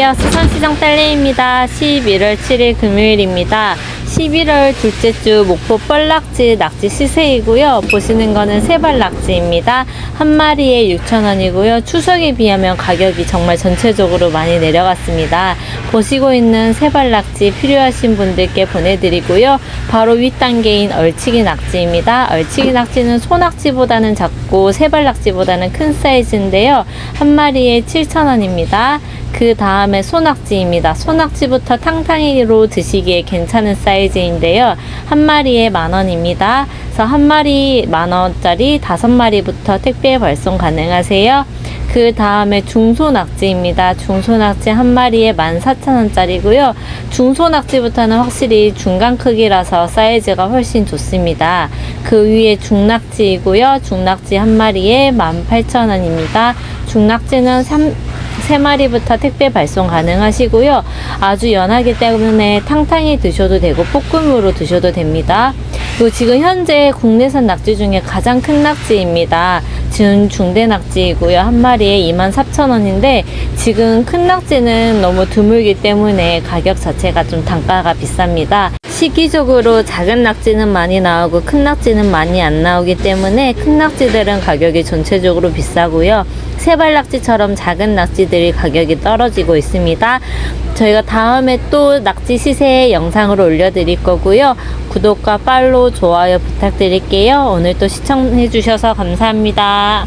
안녕하세요. 수산시장 딸내입니다. 11월 7일 금요일입니다. 11월 둘째 주 목포 뻘낙지 낙지 시세이고요. 보시는 거는 세발 낙지입니다. 한 마리에 6,000원이고요. 추석에 비하면 가격이 정말 전체적으로 많이 내려갔습니다. 보시고 있는 세발 낙지 필요하신 분들께 보내드리고요. 바로 윗단계인 얼치기 낙지입니다. 얼치기 낙지는 소낙지보다는 작고 세발 낙지보다는 큰 사이즈인데요. 한 마리에 7,000원입니다. 그 다음에 소낙지입니다. 소낙지부터 탕탕이로 드시기에 괜찮은 사이즈인데요. 한 마리에 만 원입니다. 그래서 한 마리 만 원짜리 다섯 마리부터 택배 발송 가능하세요. 그 다음에 중소낙지입니다. 중소낙지 한 마리에 14,000원짜리고요. 중소낙지부터는 확실히 중간 크기라서 사이즈가 훨씬 좋습니다. 그 위에 중낙지이고요. 중낙지 한 마리에 18,000원입니다. 중낙지는 3, 세 마리부터 택배 발송 가능하시고요. 아주 연하기 때문에 탕탕이 드셔도 되고 볶음으로 드셔도 됩니다. 그리고 지금 현재 국내산 낙지 중에 가장 큰 낙지입니다. 준 중대 낙지이고요. 한 마리에 24,000원인데 지금 큰 낙지는 너무 드물기 때문에 가격 자체가 좀 단가가 비쌉니다. 시기적으로 작은 낙지는 많이 나오고 큰 낙지는 많이 안 나오기 때문에 큰 낙지들은 가격이 전체적으로 비싸고요. 세발 낙지처럼 작은 낙지들이 가격이 떨어지고 있습니다. 저희가 다음에 또 낙지 시세 영상으로 올려드릴 거고요. 구독과 팔로우, 좋아요 부탁드릴게요. 오늘 또 시청해주셔서 감사합니다.